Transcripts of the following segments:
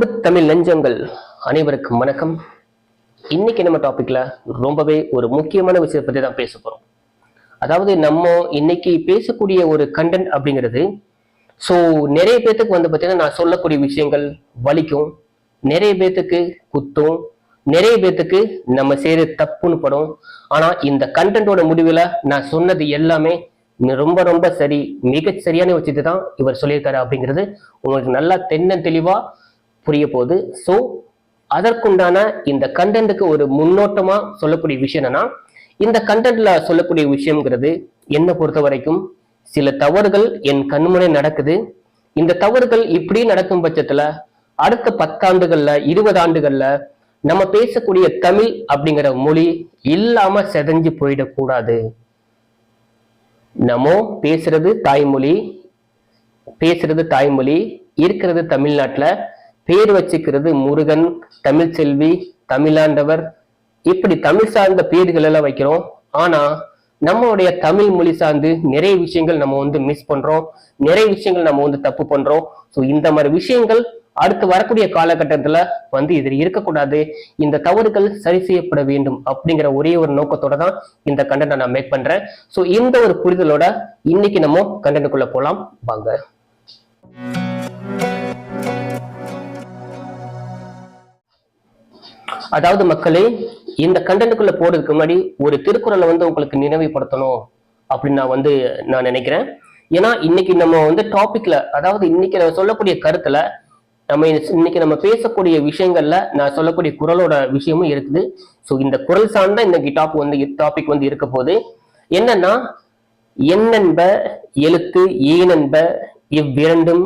அன்பு தமிழ் நெஞ்சங்கள் அனைவருக்கும் வணக்கம். இன்னைக்கு நம்ம டாபிக்ல ரொம்பவே ஒரு முக்கியமான விஷயத்தை பத்தி தான் பேச போறோம். அதாவது நம்ம இன்னைக்கு பேசக்கூடிய ஒரு கண்டென்ட் அப்படிங்கிறது ஸோ நிறைய பேர்த்துக்கு வந்து பார்த்தீங்கன்னா நான் சொல்லக்கூடிய விஷயங்கள் வலிக்கும் நிறைய பேர்த்துக்கு குத்தும் நிறைய பேர்த்துக்கு நம்ம செய்யற தப்புன்னு படும். ஆனா இந்த கண்டென்ட்டோட முடிவில் நான் சொன்னது எல்லாமே ரொம்ப ரொம்ப சரி மிக சரியான விஷயத்தை தான் இவர் சொல்லியிருக்காரு அப்படிங்கிறது உங்களுக்கு நல்லா தென்ன தெளிவா புரிய போகுது ஸோ அதற்குண்டான இந்த கண்டென்ட்டுக்கு ஒரு முன்னோட்டமா சொல்லக்கூடிய விஷயம் என்னன்னா இந்த கண்டென்ட்ல சொல்லக்கூடிய விஷயம்ங்கிறது என்னை பொறுத்த வரைக்கும் சில தவறுகள் என் கண்முனை நடக்குது. இந்த தவறுகள் இப்படி நடக்கும் பட்சத்துல அடுத்த பத்தாண்டுகள்ல இருபது ஆண்டுகள்ல நம்ம பேசக்கூடிய தமிழ் அப்படிங்கிற மொழி இல்லாம செதஞ்சு போயிடக்கூடாது. நம்ம பேசுறது தாய்மொழி பேசுறது தாய்மொழி இருக்கிறது தமிழ்நாட்டில் பேர் வச்சுக்கிறது முருகன் தமிழ் செல்வி தமிழாண்டவர். இப்படி தமிழ் சார்ந்த பேர்கள் எல்லாம் வைக்கிறோம். ஆனா நம்மளுடைய தமிழ் மொழி சார்ந்து நிறைய விஷயங்கள் நம்ம வந்து மிஸ் பண்றோம். நிறைய விஷயங்கள் நம்ம வந்து தப்பு பண்றோம். ஸோ இந்த மாதிரி விஷயங்கள் அடுத்து வரக்கூடிய காலகட்டத்துல வந்து இதில் இருக்கக்கூடாது. இந்த தவறுகள் சரி செய்யப்பட வேண்டும் அப்படிங்கிற ஒரே ஒரு நோக்கத்தோட தான் இந்த கண்டனை நான் மேக் பண்றேன். ஸோ இந்த ஒரு புரிதலோட இன்னைக்கு நம்ம கண்டனுக்குள்ள போலாம். வாங்க. அதாவது மக்களே இந்த கண்டென்ட்டுக்குள்ள போறதுக்கு முன்னாடி ஒரு திருக்குறளை வந்து உங்களுக்கு நினைவுபடுத்தணும் அப்படின்னு நான் வந்து நான் நினைக்கிறேன். ஏன்னா இன்னைக்கு நம்ம வந்து டாபிக்ல அதாவது இன்னைக்கு நம்ம சொல்லக்கூடிய கருத்துல நம்ம இன்னைக்கு நம்ம பேசக்கூடிய விஷயங்கள்ல நான் சொல்லக்கூடிய குரலோட விஷயமும் இருக்குது. ஸோ இந்த குரல் சார்ந்த இன்னைக்கு டாப் வந்து டாபிக் வந்து இருக்க போது என்னன்னா என்னென்ப எழுத்து ஏனென்ப இவ்விரண்டும்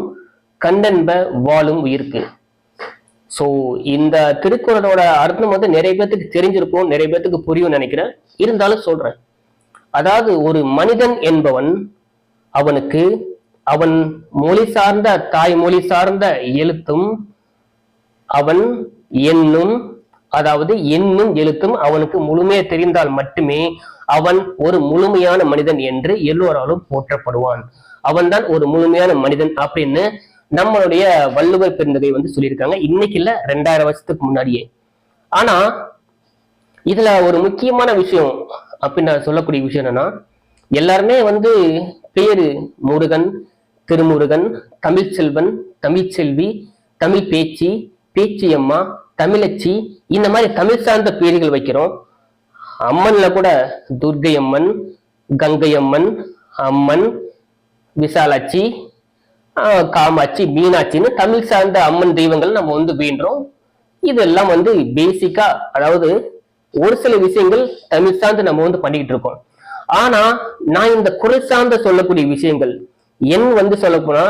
கண்ணென்ப வாழும் உயிர்க்கு. ஸோ இந்த திருக்குறளோட அர்த்தம் வந்து நிறைய பேத்துக்கு தெரிஞ்சிருக்கும் நிறைய பேத்துக்கு புரியும் நினைக்கிறேன். இருந்தாலும் சொல்றேன். அதாவது ஒரு மனிதன் என்பவன் அவனுக்கு அவன் மொழி சார்ந்த தாய் மொழி சார்ந்த எழுத்தும் அவன் எண்ணும் அதாவது எண்ணும் எழுத்தும் அவனுக்கு முழுமையை தெரிந்தால் மட்டுமே அவன் ஒரு முழுமையான மனிதன் என்று எல்லோராலும் போற்றப்படுவான். அவன்தான் ஒரு முழுமையான மனிதன் அப்படின்னு நம்மளுடைய வள்ளுவர் பெருந்தகை வந்து சொல்லியிருக்காங்க. இன்னைக்கு இல்ல ரெண்டாயிரம் வருஷத்துக்கு முன்னாடியே. ஆனா இதுல ஒரு முக்கியமான விஷயம் அப்படின்னு நான் சொல்லக்கூடிய விஷயம் என்னன்னா எல்லாருமே வந்து பேரு முருகன் திருமுருகன் தமிழ்ச்செல்வன் தமிழ்ச்செல்வி தமிழ் பேச்சு பேச்சு அம்மா தமிழச்சி இந்த மாதிரி தமிழ் சார்ந்த பேர்கள் வைக்கிறோம். அம்மன்ல கூட துர்கை அம்மன் கங்கை அம்மன் அம்மன் விசாலாட்சி காமாட்சி மீனாட்சின்னு தமிழ் சார்ந்த அம்மன் தெய்வங்கள் நம்ம வந்து வேண்டோம் இதெல்லாம் வந்து பேசிக்கா அதாவது ஒரு சில விஷயங்கள் தமிழ் சார்ந்து நம்ம வந்து பண்ணிக்கிட்டு இருக்கோம். ஆனா நான் இந்த குரல் சார்ந்த சொல்லக்கூடிய விஷயங்கள் எண் வந்து சொல்ல போனா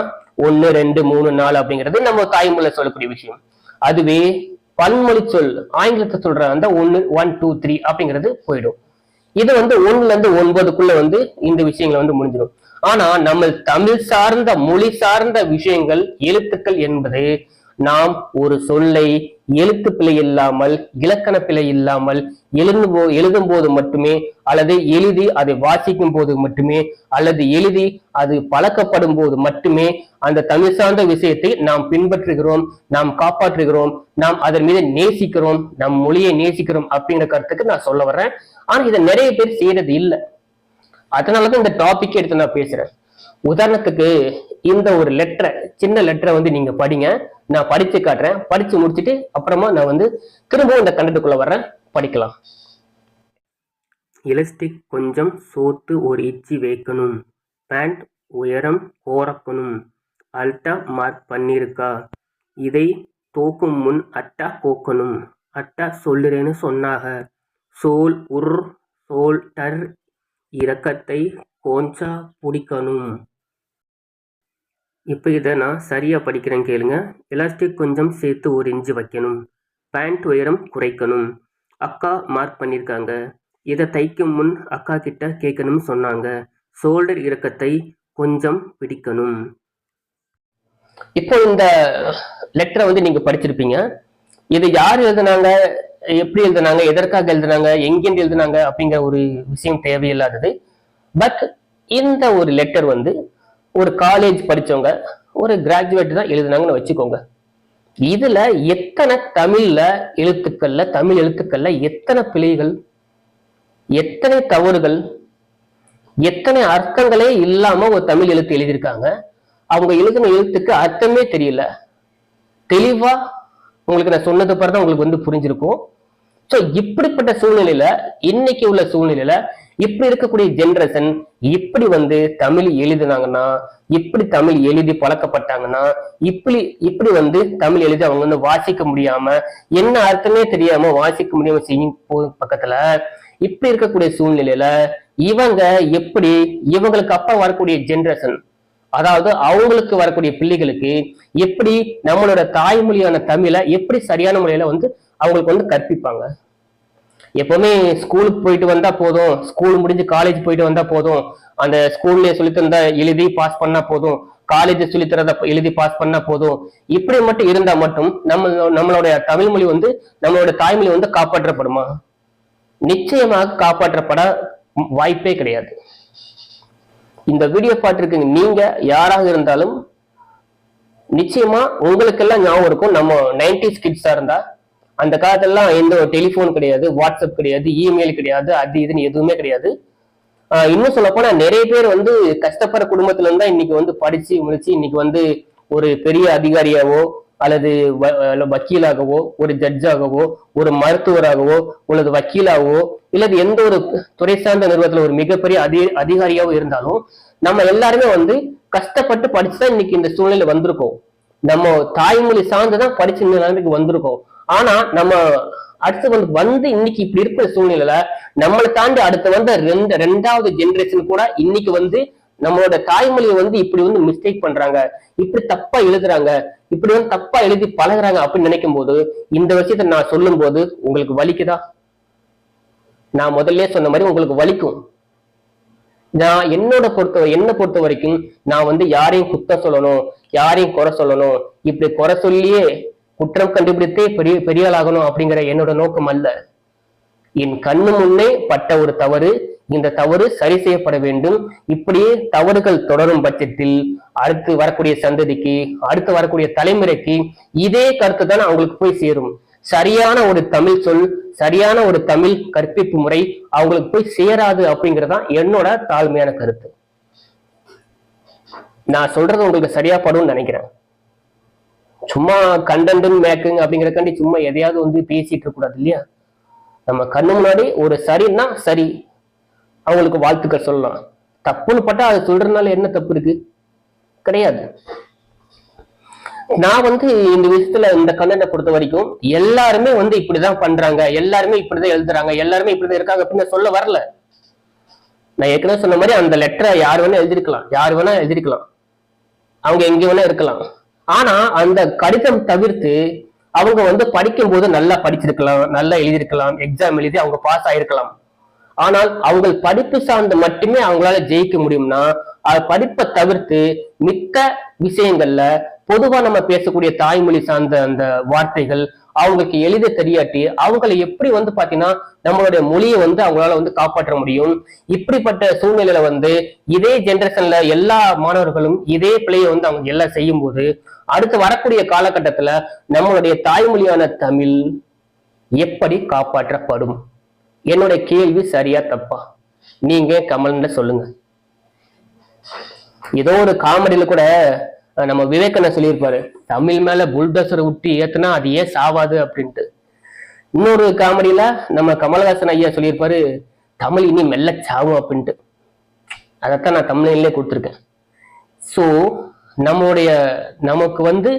ஒன்னு ரெண்டு மூணு நாலு அப்படிங்கிறது நம்ம தாய்மொழியில சொல்லக்கூடிய விஷயம். அதுவே பன்மொழி சொல் ஆங்கிலத்தை சொல்ற அந்த ஒன்னு ஒன் டூ த்ரீ அப்படிங்கிறது போயிடும். இது வந்து ஒண்ணுல இருந்து ஒன்பதுக்குள்ள வந்து இந்த விஷயங்களை வந்து முடிஞ்சிடும். ஆனா நம்ம தமிழ் சார்ந்த மொழி சார்ந்த விஷயங்கள் எழுத்துக்கள் என்பது நாம் ஒரு சொல்லை எழுத்து பிழை இல்லாமல் இலக்கண பிழை இல்லாமல் எழுதும் போ எழுதும் போது மட்டுமே அல்லது எழுதி அதை வாசிக்கும் போது மட்டுமே அல்லது எழுதி அது பழக்கப்படும் போது மட்டுமே அந்த தமிழ் சார்ந்த விஷயத்தை நாம் பின்பற்றுகிறோம் நாம் காப்பாற்றுகிறோம் நாம் அதன் மீது நேசிக்கிறோம் நம் மொழியை நேசிக்கிறோம் அப்படிங்கிற கருத்துக்கு நான் சொல்ல வர்றேன். ஆனா இதை நிறைய பேர் செய்யறது இல்லை. அதனாலதான் இந்த டாபிக் எடுத்து நான் பேசுறேன். உதாரணத்துக்கு இந்த ஒரு லெட்டரை சின்ன லெட்டரை வந்து நீங்க படிங்க. நான் படிச்சு காட்டுறேன். படிச்சு முடிச்சுட்டு அப்புறமா நான் வந்து திரும்பவும் இந்த கண்டத்துக்குள்ள வர்றேன். படிக்கலாம். எலஸ்டிக் கொஞ்சம் சோத்து ஒரு இச்சி வைக்கணும். பேண்ட் உயரம் கோரக்கணும். அல்டா மார்க் பண்ணியிருக்கா இதை தோக்கும் முன் அட்டா கோக்கணும். அட்டா சொல்லுறேன்னு சொன்னாக சோல் உர் சோல் டர் இரக்கத்தை கொஞ்சா பிடிக்கணும். இப்போ இதை நான் சரியாக படிக்கிறேன் கேளுங்க. எலாஸ்டிக் கொஞ்சம் சேர்த்து ஒரு இன்ச்சு வைக்கணும். பேண்ட் உயரம் குறைக்கணும். அக்கா மார்க் பண்ணியிருக்காங்க இதை தைக்கும் முன் அக்கா கிட்ட கேட்கணும்னு சொன்னாங்க. ஷோல்டர் இறக்கத்தை கொஞ்சம் பிடிக்கணும். இப்போ இந்த லெட்டரை வந்து நீங்கள் படிச்சிருப்பீங்க. இது யார் எழுதுனாங்க? எப்படி எழுதுனாங்க எதற்காக எழுதுனாங்க எங்கேருந்து எழுதுனாங்க அப்படிங்கிற ஒரு விஷயம் தேவையில்லாதது. பட் இந்த ஒரு லெட்டர் வந்து ஒரு காலேஜ் படிச்சவங்க ஒரு கிராஜுவேட் தான் எழுதுனாங்கன்னு வச்சுக்கோங்க. இதுல எத்தனை தமிழ்ல எழுத்துக்கள்ல தமிழ் எழுத்துக்கள்ல எத்தனை பிழைகள் எத்தனை தவறுகள் எத்தனை அர்த்தங்களே இல்லாம ஒரு தமிழ் எழுத்து எழுதியிருக்காங்க. அவங்க எழுதின எழுத்துக்கு அர்த்தமே தெரியல. தெளிவா உங்களுக்கு நான் சொன்னது பிறகு உங்களுக்கு வந்து புரிஞ்சிருக்கும். சோ இப்படிப்பட்ட சூழ்நிலையில இன்னைக்கு உள்ள சூழ்நிலையில இப்படி இருக்கக்கூடிய ஜென்ரேஷன் இப்படி வந்து தமிழ் எழுதினாங்கன்னா இப்படி தமிழ் எழுதி பழக்கப்பட்டாங்கன்னா இப்படி இப்படி வந்து தமிழ் எழுதி அவங்க வந்து வாசிக்க முடியாம என்ன அர்த்தமே தெரியாம வாசிக்க முடியாம செய்யும் போ- பக்கத்துல இப்படி இருக்கக்கூடிய சூழ்நிலையில இவங்க எப்படி இவங்களுக்கு அப்ப வரக்கூடிய ஜென்ரேஷன் அதாவது அவங்களுக்கு வரக்கூடிய பிள்ளைகளுக்கு எப்படி நம்மளோட தாய்மொழியான தமிழை எப்படி சரியான முறையில வந்து அவங்களுக்கு வந்து கற்பிப்பாங்க? எப்பவுமே ஸ்கூலுக்கு போயிட்டு வந்தா போதும். ஸ்கூல் முடிஞ்சு காலேஜ் போயிட்டு வந்தா போதும். அந்த ஸ்கூல்ல சொல்லி தந்தா எழுதி பாஸ் பண்ணா போதும். காலேஜ் சொல்லி தரத எழுதி பாஸ் பண்ணா போதும். இப்படி மட்டும் இருந்தா மட்டும் நம்ம நம்மளுடைய தமிழ் மொழி வந்து நம்மளோட தாய்மொழி வந்து காப்பாற்றப்படுமா? நிச்சயமாக காப்பாற்றப்பட வாய்ப்பே கிடையாது. இந்த வீடியோ பார்த்துருக்கீங்க நீங்க யாராக இருந்தாலும் நிச்சயமா உங்களுக்கெல்லாம் ஞாபகம் இருக்கும். நம்ம நைன்டிஸ் கிட்ஸா இருந்தா அந்த காலத்துலலாம் எந்த டெலிஃபோன் கிடையாது வாட்ஸ்அப் கிடையாது இமெயில் கிடையாது அது இதுன்னு எதுவுமே கிடையாது. இன்னும் சொல்ல போனா நிறைய பேர் வந்து கஷ்டப்படுற குடும்பத்துல இருந்தா இன்னைக்கு வந்து படிச்சு முடிச்சு இன்னைக்கு வந்து ஒரு பெரிய அதிகாரியாவோ அல்லது வக்கீலாகவோ ஒரு ஜட்ஜாகவோ ஒரு மருத்துவராகவோ அல்லது வக்கீலாகவோ இல்லது எந்த ஒரு துறை சார்ந்த நிறுவனத்துல ஒரு மிகப்பெரிய அதி அதிகாரியாவோ இருந்தாலும் நம்ம எல்லாருமே வந்து கஷ்டப்பட்டு படிச்சுதான் இன்னைக்கு இந்த சூழ்நிலை வந்திருக்கோம். நம்ம தாய்மொழி சார்ந்துதான் படிச்சு இந்த நிலைமைக்கு வந்திருக்கோம். ஆனா நம்ம அடுத்து வந்து வந்து இன்னைக்கு இப்படி இருக்கிற சூழ்நிலையில நம்மளை தாண்டி அடுத்து வந்த ரெண்டு ரெண்டாவது ஜென்ரேஷன் கூட இன்னைக்கு வந்து நம்மளோட தாய்மொழியை வந்து இப்படி வந்து மிஸ்டேக் பண்றாங்க. இப்படி தப்பா எழுதுறாங்க. இப்படி வந்து தப்பா எழுதி பழகுறாங்க அப்படின்னு நினைக்கும் போது இந்த விஷயத்த நான் சொல்லும் போது உங்களுக்கு வலிக்குதா? நான் முதல்ல சொன்ன மாதிரி உங்களுக்கு வலிக்கும். நான் என்னோட பொறுத்த என்ன பொறுத்த வரைக்கும் நான் வந்து யாரையும் குத்த சொல்லணும் யாரையும் குறை சொல்லணும். இப்படி குறை சொல்லியே குற்றம் கண்டுபிடித்தே பெரிய பெரிய ஆளாகணும் அப்படிங்கிற என்னோட நோக்கம் அல்ல. என் கண்ணு முன்னே பட்ட ஒரு தவறு இந்த தவறு சரி செய்யப்பட வேண்டும். இப்படியே தவறுகள் தொடரும் பட்சத்தில் அடுத்து வரக்கூடிய சந்ததிக்கு அடுத்து வரக்கூடிய தலைமுறைக்கு இதே கருத்து தான் அவங்களுக்கு போய் சேரும். சரியான ஒரு தமிழ் சொல் சரியான ஒரு தமிழ் கற்பிப்பு முறை அவங்களுக்கு போய் சேராது அப்படிங்கறதான் என்னோட தாழ்மையான கருத்து. நான் சொல்றது உங்களுக்கு சரியா படும்னு நினைக்கிறேன். சும்மா கண்டன்டும் மேக்குங்க அப்படிங்கறக்காண்டி சும்மா எதையாவது வந்து பேசிட்டு கூடாது இல்லையா? நம்ம கண்ணு முன்னாடி ஒரு சரின்னா சரி. அவங்களுக்கு வாழ்த்துக்கள் சொல்லலாம். தப்புன்னு பட்டா அது சொல்றதுனால என்ன தப்பு இருக்கு? கிடையாது. நான் வந்து இந்த விஷயத்துல இந்த கண்டனை பொறுத்த வரைக்கும் எல்லாருமே வந்து இப்படிதான் பண்றாங்க. எல்லாருமே இப்படிதான் எழுதுறாங்க. எல்லாருமே இப்படிதான் இருக்காங்க அப்படின்னு சொல்ல வரல. நான் ஏற்கனவே சொன்ன மாதிரி அந்த லெட்டரை யார் வேணா எழுதிருக்கலாம் யார் வேணா எழுதிருக்கலாம் அவங்க எங்க வேணா இருக்கலாம். ஆனா அந்த கடிதம் தவிர்த்து அவங்க வந்து படிக்கும் போது நல்லா படிச்சிருக்கலாம் நல்லா எழுதியிருக்கலாம் எக்ஸாம் எழுதி அவங்க பாஸ் ஆயிருக்கலாம். ஆனால் அவங்க படிப்பு சார்ந்து மட்டுமே அவங்களால ஜெயிக்க முடியும்னா அது படிப்பை தவிர்த்து மிக்க விஷயங்கள்ல பொதுவா நம்ம பேசக்கூடிய தாய்மொழி சார்ந்த அந்த வார்த்தைகள் அவங்களுக்கு எளித தெரியாட்டி அவங்களை எப்படி வந்து பாத்தீங்கன்னா நம்மளுடைய மொழியை வந்து அவங்களால வந்து காப்பாற்ற முடியும்? இப்படிப்பட்ட சூழ்நிலையில வந்து இதே ஜெனரேஷன்ல எல்லா மாணவர்களும் இதே பிள்ளையை வந்து அவங்க எல்லாம் செய்யும் போது அடுத்து வரக்கூடிய காலகட்டத்துல நம்மளுடைய தாய்மொழியான தமிழ் எப்படி காப்பாற்றப்படும்? என்னோட கேள்வி சரியா தப்பா? நீங்க கமல்ன்ற சொல்லுங்க. ஏதோ ஒரு காமெடியில கூட நம்ம விவேகண்ண சொல்லியிருப்பாரு தமிழ் மேல புல்டோசர் விட்டு ஏத்துனா அது ஏன் சாவாது? அப்படின்ட்டு. இன்னொரு காமெடியில நம்ம கமலஹாசன் ஐயா சொல்லியிருப்பாரு தமிழ் இனி மெல்ல சாவும் அப்படின்ட்டு. அதைத்தான் நான் தமிழ்லே கொடுத்துருக்கேன். ஸோ நம்மளுடைய நமக்கு வந்து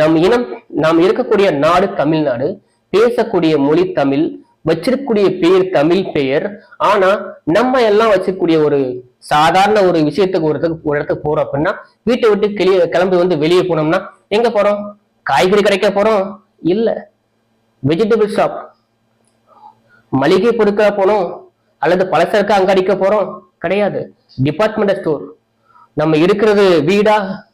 நம் இனம் நாம் இருக்கக்கூடிய நாடு தமிழ்நாடு பேசக்கூடிய மொழி தமிழ் வச்சிருக்கக்கூடிய பெயர் தமிழ் பெயர். ஆனா நம்ம எல்லாம் வச்சிருக்கூடிய ஒரு சாதாரண ஒரு விஷயத்துக்கு ஒரு இடத்துக்கு ஒரு இடத்துக்கு போறோம் அப்படின்னா வீட்டை விட்டு கிளிய கிளம்பி வந்து வெளியே போனோம்னா எங்க போறோம்? காய்கறி கிடைக்க போறோம்? இல்ல. வெஜிடபிள் ஷாப் மளிகை பொருட்களா போனோம்? அல்லது பலசரக்கு அங்காடிக்க போறோம்? கிடையாது. டிபார்ட்மெண்ட் ஸ்டோர் நம்ம இருக்கிறது வீடா?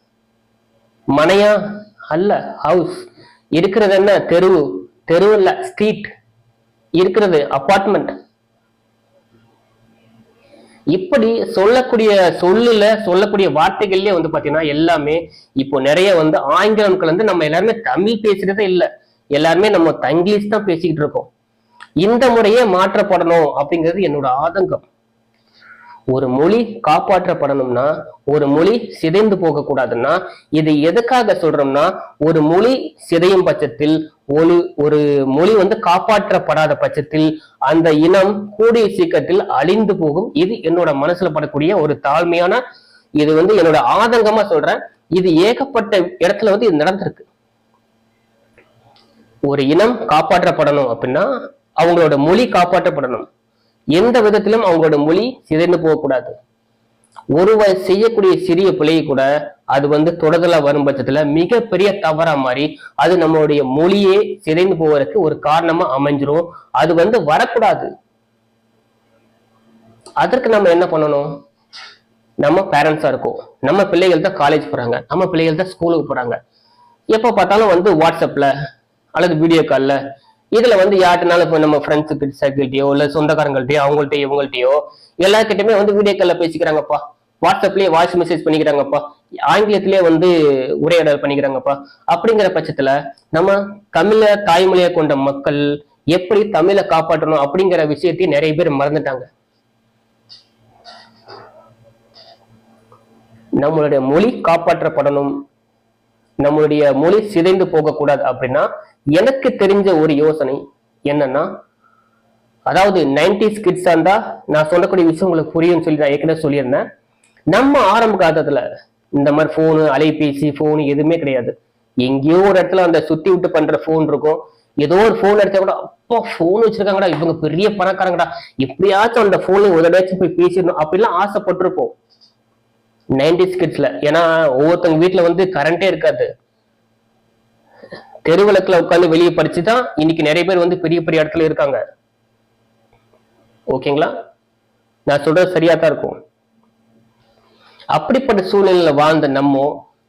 மனையா? அல்ல. ஹவுஸ் இருக்கிறது என்ன? தெரு. தெரு இல்ல. ஸ்ட்ரீட் இருக்கிறது அப்பார்ட்மெண்ட் இப்படி சொல்லக்கூடிய சொல்லுல சொல்லக்கூடிய வார்த்தைகள்லயே வந்து பாத்தீங்கன்னா எல்லாமே இப்போ நிறைய வந்து ஆங்கிலம் கலந்து நம்ம எல்லாருமே தமிழ் பேசுறதே இல்ல. எல்லாருமே நம்ம தங்கிலீஷ் தான் பேசிக்கிட்டு இருக்கோம். இந்த முறையே மாற்றப்படணும் அப்படிங்கிறது என்னோட ஆதங்கம். ஒரு மொழி காப்பாற்றப்படணும்னா ஒரு மொழி சிதைந்து போக கூடாதுன்னா இது எதுக்காக சொல்றோம்னா ஒரு மொழி சிதையும் பட்சத்தில் ஒரு ஒரு மொழி வந்து காப்பாற்றப்படாத பட்சத்தில் அந்த இனம் கூடிய சீக்கிரத்தில் அழிந்து போகும். இது என்னோட மனசுல படக்கூடிய ஒரு தாழ்மையான இது வந்து என்னோட ஆதங்கமா சொல்றேன். இது ஏகப்பட்ட இடத்துல வந்து இது நடந்திருக்கு. ஒரு இனம் காப்பாற்றப்படணும் அப்படின்னா அவங்களோட மொழி காப்பாற்றப்படணும். எந்த விதத்திலும் அவங்களோட மொழி சிதைந்து போகக்கூடாது. ஒருவர் செய்யக்கூடிய சிறிய பிழையை கூட அது வந்து தொடர்தலா வரும் பட்சத்துல மிகப்பெரிய தவறா மாறி அது நம்மளுடைய மொழியே சிதைந்து போவதற்கு ஒரு காரணமா அமைஞ்சிரும். அது வந்து வரக்கூடாது. அதற்கு நம்ம என்ன பண்ணணும்? நம்ம பேரண்ட்ஸா இருக்கோம். நம்ம பிள்ளைகள் தான் காலேஜ் போறாங்க. நம்ம பிள்ளைகள் தான் ஸ்கூலுக்கு போறாங்க. எப்ப பார்த்தாலும் வந்து வாட்ஸ்அப்ல அல்லது வீடியோ கால்ல இதுல வந்து யார்கிட்டனாலும் இப்போ நம்ம ஃப்ரெண்ட்ஸுக்கு சர்க்கிள்கிட்டயோ இல்ல சொந்தக்காரங்கள்ட்டயோ அவங்கள்ட்ட இவங்கள்ட்டயோ எல்லார்கிட்டயுமே வந்து வீடியோ கால்ல பேசிக்கிறாங்கப்பா. வாட்ஸ்அப்லயே வாய்ஸ் மெசேஜ் பண்ணிக்கிறாங்கப்பா. ஆங்கிலத்திலேயே வந்து உரையாடல் பண்ணிக்கிறாங்கப்பா. அப்படிங்கிற பட்சத்துல நம்ம தமிழ தாய்மொழியை கொண்ட மக்கள் எப்படி தமிழை காப்பாற்றணும் அப்படிங்கிற விஷயத்தையும் நிறைய பேர் மறந்துட்டாங்க. நம்மளுடைய மொழி காப்பாற்றப்படணும் நம்மளுடைய மொழி சிதைந்து போகக்கூடாது அப்படின்னா எனக்கு தெரிஞ்ச ஒரு யோசனை என்னன்னா அதாவது நைன்டிஸ் கிட்ஸா இருந்தா நான் சொல்லக்கூடிய விஷயம் உங்களுக்கு புரியும்னு சொல்லி நான் ஏற்கனவே சொல்லியிருந்தேன். நம்ம ஆரம்ப காலத்துல இந்த மாதிரி போனு அலைபேசி போனு எதுவுமே கிடையாது. எங்கேயோ ஒரு இடத்துல அந்த சுத்தி விட்டு பண்ற போன் இருக்கும். ஏதோ ஒரு போன் எடுத்தா கூட அப்பா போன் வச்சிருக்காங்கடா இவங்க பெரிய பணக்காரங்கடா எப்படியாச்சும் அந்த போன்ல ஒரு தடவையாச்சும் போய் பேசிடணும் அப்படிலாம் ஆசைப்பட்டிருப்போம். நைன்டிஸ் கிட்ஸ்ல. ஏன்னா ஒவ்வொருத்தவங்க வீட்டுல வந்து கரண்டே இருக்காது. தெருவிளக்குல உட்காந்து வெளியே படிச்சு தான் இன்னைக்கு நிறைய பேர் வந்து பெரிய பெரிய இடத்துல இருக்காங்க. ஓகேங்களா? நான் சொல்றது சரியா தான் இருக்கும். அப்படிப்பட்ட சூழ்நிலையில வாழ்ந்த நம்ம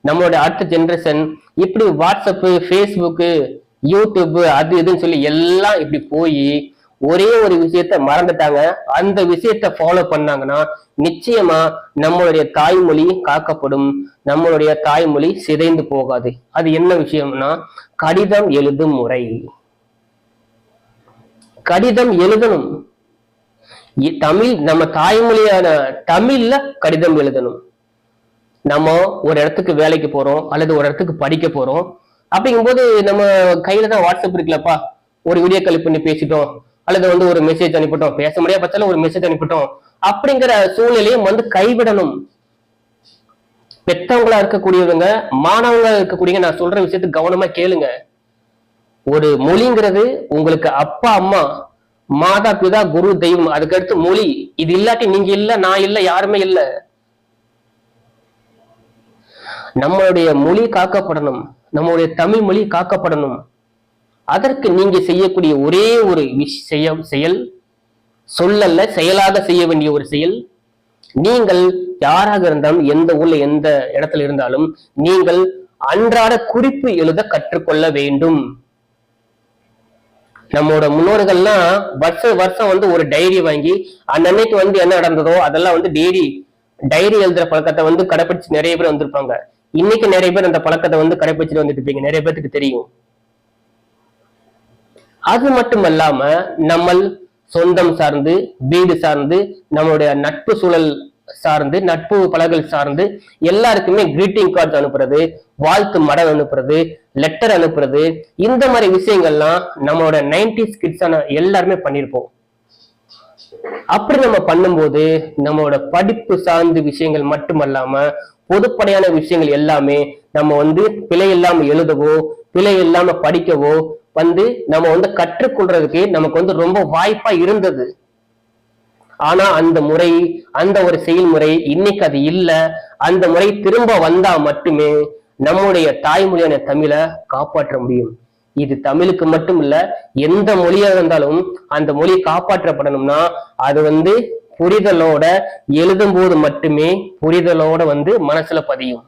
நம்மளோட அடுத்த ஜென்ரேஷன் இப்படி வாட்ஸ்அப்பு ஃபேஸ்புக்கு யூடியூப் அது இதுன்னு சொல்லி எல்லாம் இப்படி போய் ஒரே ஒரு விஷயத்த மறந்துட்டாங்க. அந்த விஷயத்த ஃபாலோ பண்ணாங்கன்னா நிச்சயமா நம்மளுடைய தாய்மொழி காக்கப்படும். நம்மளுடைய தாய்மொழி சிதைந்து போகாது. அது என்ன விஷயம்னா கடிதம் எழுதும் முறை. கடிதம் எழுதணும். தமிழ் நம்ம தாய்மொழியான தமிழ்ல கடிதம் எழுதணும். நம்ம ஒரு இடத்துக்கு வேலைக்கு போறோம் அல்லது ஒரு இடத்துக்கு படிக்க போறோம். அப்படிங்கும்போது நம்ம கையில தான் வாட்ஸ்அப் இருக்குல்லப்பா. ஒரு வீடியோ கால் பண்ணி பேசிட்டோம். அல்லது வந்து ஒரு மெசேஜ் அனுப்பிட்டோம். பேச முடியாத பட்சத்துல ஒரு மெசேஜ் அனுப்பிட்டோம். அப்படிங்கிற சூழ்நிலையும் வந்து கைவிடணும். பெத்தவங்களா இருக்கக்கூடியவங்க மாணவங்களா இருக்கக்கூடிய நான் சொல்ற விஷயத்துக்கு கவனமா கேளுங்க. ஒரு மொழிங்கிறது உங்களுக்கு அப்பா அம்மா மாதா பிதா குரு தெய்வம் அதுக்கடுத்து மொழி. இது இல்லாட்டி நீங்க இல்ல நான் இல்ல யாருமே இல்ல. நம்மளுடைய மொழி காக்கப்படணும். நம்மளுடைய தமிழ் மொழி காக்கப்படணும். அதற்கு நீங்க செய்யக்கூடிய ஒரே ஒரு விஷய செயல் சொல்லல்ல செயலாக செய்ய வேண்டிய ஒரு செயல் நீங்கள் யாராக இருந்தாலும் எந்த ஊர்ல எந்த இடத்துல இருந்தாலும் நீங்கள் அன்றாட குறிப்பு எழுத கற்றுக்கொள்ள வேண்டும். நம்மளோட முன்னோர்கள்லாம் வருஷம் வருஷம் வந்து ஒரு டைரி வாங்கி அன்னன்னைக்கு வந்து என்ன நடந்ததோ அதெல்லாம் வந்து டெய்லி டைரி எழுதுற பழக்கத்தை வந்து கடைபிடிச்சு நிறைய பேர் வந்திருப்பாங்க. இன்னைக்கு நிறைய பேர் அந்த பழக்கத்தை வந்து கடைப்பிடிச்சிட்டு வந்துட்டு இருப்பீங்க. நிறைய பேருக்கு தெரியும். அது மட்டும் அல்லாம நம்ம சொந்தம் சார்ந்து வீடு சார்ந்து நம்மளுடைய நட்பு சூழல் சார்ந்து நட்பு பழகல் சார்ந்து எல்லாருக்குமே கிரீட்டிங் கார்டு அனுப்புறது வாழ்த்து மடல் அனுப்புறது லெட்டர் அனுப்புறது இந்த மாதிரி விஷயங்கள்லாம் நம்மளோட நைன்டிஸ் கிட்ஸான எல்லாருமே பண்ணியிருப்போம் அப்படி நம்ம பண்ணும்போது நம்மளோட படிப்பு சார்ந்த விஷயங்கள் மட்டுமல்லாம பொதுப்படையான விஷயங்கள் எல்லாமே நம்ம வந்து பிழை இல்லாம எழுதவோ பிழை இல்லாம படிக்கவோ வந்து நம்ம வந்து கற்றுக்கொள்றதுக்கு நமக்கு வந்து ரொம்ப வாய்ப்பா இருந்தது. ஆனா அந்த முறை அந்த ஒரு செயல்முறை இன்னைக்கு அது இல்ல. அந்த முறை திரும்ப வந்தா மட்டுமே நம்முடைய தாய்மொழியான தமிழை காப்பாற்ற முடியும். இது தமிழுக்கு மட்டும் இல்ல எந்த மொழியா இருந்தாலும் அந்த மொழி காப்பாற்றப்படணும்னா அது வந்து புரிதலோட எழுதும்போது மட்டுமே புரிதலோட வந்து மனசுல பதியும்.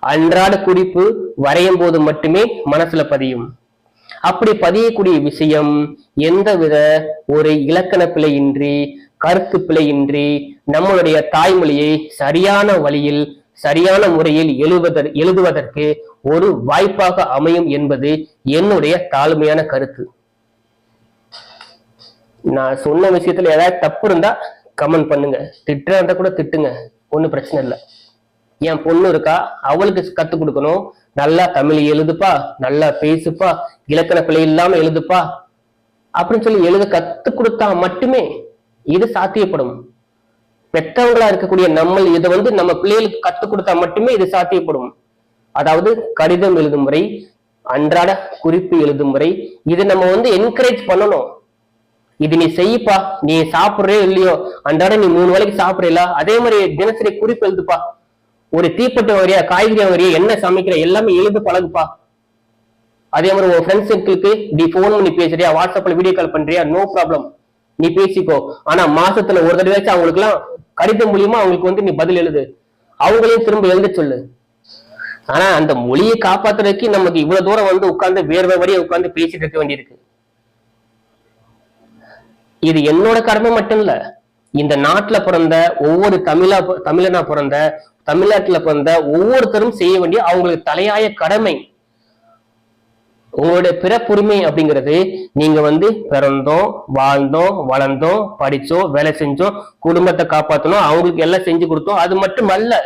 அன்றாட குறிப்பு வரையும் போது மட்டுமே மனசுல பதியும். அப்படி பதியக்கூடிய விஷயம் எந்தவித ஒரு இலக்கண பிழையின்றி கருத்து பிழையின்றி நம்மளுடைய தாய்மொழியை சரியான வழியில் சரியான முறையில் எழுவதற் எழுதுவதற்கு ஒரு வாய்ப்பாக அமையும் என்பது என்னுடைய தாழ்மையான கருத்து. நான் சொன்ன விஷயத்துல ஏதாவது தப்பு இருந்தா கமெண்ட் பண்ணுங்க. திட்டுறா இருந்தா கூட திட்டுங்க. ஒன்றும் பிரச்சனை இல்லை. என் பொண்ணு இருக்கா? அவளுக்கு கத்து கொடுக்கணும். நல்லா தமிழ் எழுதுப்பா. நல்லா பேசுப்பா. இலக்கண பிழை இல்லாம எழுதுப்பா. அப்படின்னு சொல்லி எழுத கத்து கொடுத்தா மட்டுமே இது சாத்தியப்படும். பெற்றவங்களா இருக்கக்கூடிய நம்ம இதை வந்து நம்ம பிள்ளைகளுக்கு கத்து கொடுத்தா மட்டுமே இது சாத்தியப்படும். அதாவது கடிதம் எழுதும் முறை அன்றாட குறிப்பு எழுதும் முறை இதை நம்ம வந்து என்கரேஜ் பண்ணணும். இது நீ செய்யப்பா. நீ சாப்பிடுறே இல்லையோ? அன்றாட நீ மூணு வேளைக்கு சாப்பிடல அதே மாதிரி தினசரி குறிப்பு எழுதுப்பா. ஒரு தீப்பெட்டி வரியா காய்கறி வரியா என்ன சமைக்கிற எல்லாமே எழுது பழகுப்பா. அதே மாதிரி உன் ஃப்ரெண்ட்ஸ் சர்க்கிளுக்கு நீ ஃபோன் பண்ணி பேசுறியா வாட்ஸ்அப்ல வீடியோ கால் பண்றியா நோ ப்ராப்ளம் நீ பேசிக்கோ. ஆனா மாசத்துல ஒரு தடவையாச்சும் அவங்களுக்கு எல்லாம் கடிதம் மூலியமா அவங்களுக்கு வந்து நீ பதில் எழுது. அவங்களையும் திரும்ப எழுத சொல்லு. ஆனா அந்த மொழியை காப்பாத்துறதுக்கு நமக்கு இவ்வளவு தூரம் வந்து உட்கார்ந்து வேர்வை வரைய உட்கார்ந்து பேசிட்டு இருக்க வேண்டியிருக்கு. இது என்னோட கடமை மட்டும் இல்ல இந்த நாட்டுல பிறந்த ஒவ்வொரு தமிழா தமிழனா பிறந்த தமிழ்நாட்டில் பிறந்த ஒவ்வொருத்தரும் செய்ய வேண்டிய அவங்களுக்கு தலையாய கடமை. உங்களுடைய பிறப்புரிமை அப்படிங்கிறது நீங்க வந்து பிறந்தோம் வாழ்ந்தோம் வளர்ந்தோம் படிச்சோம் வேலை செஞ்சோம் குடும்பத்தை காப்பாற்றணும் அவங்களுக்கு எல்லாம் செஞ்சு கொடுத்தோம். அது மட்டும் அல்ல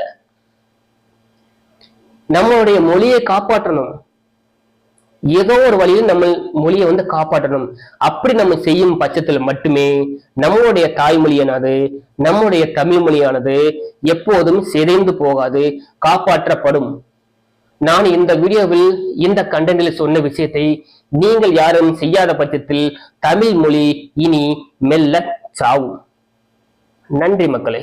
நம்மளுடைய மொழியை காப்பாற்றணும். ஏதோ ஒரு வழியில் நம்ம மொழியை வந்து காப்பாற்றணும். அப்படி நம்ம செய்யும் பட்சத்தில் மட்டுமே நம்மளுடைய தாய்மொழியானது நம்முடைய தமிழ் மொழியானது எப்போதும் சிதைந்து போகாது காப்பாற்றப்படும். நான் இந்த வீடியோவில் இந்த கண்டென்ட்டில் சொன்ன விஷயத்தை நீங்கள் யாரும் செய்யாத பட்சத்தில் தமிழ் மொழி இனி மெல்ல சாவும். நன்றி மக்களே.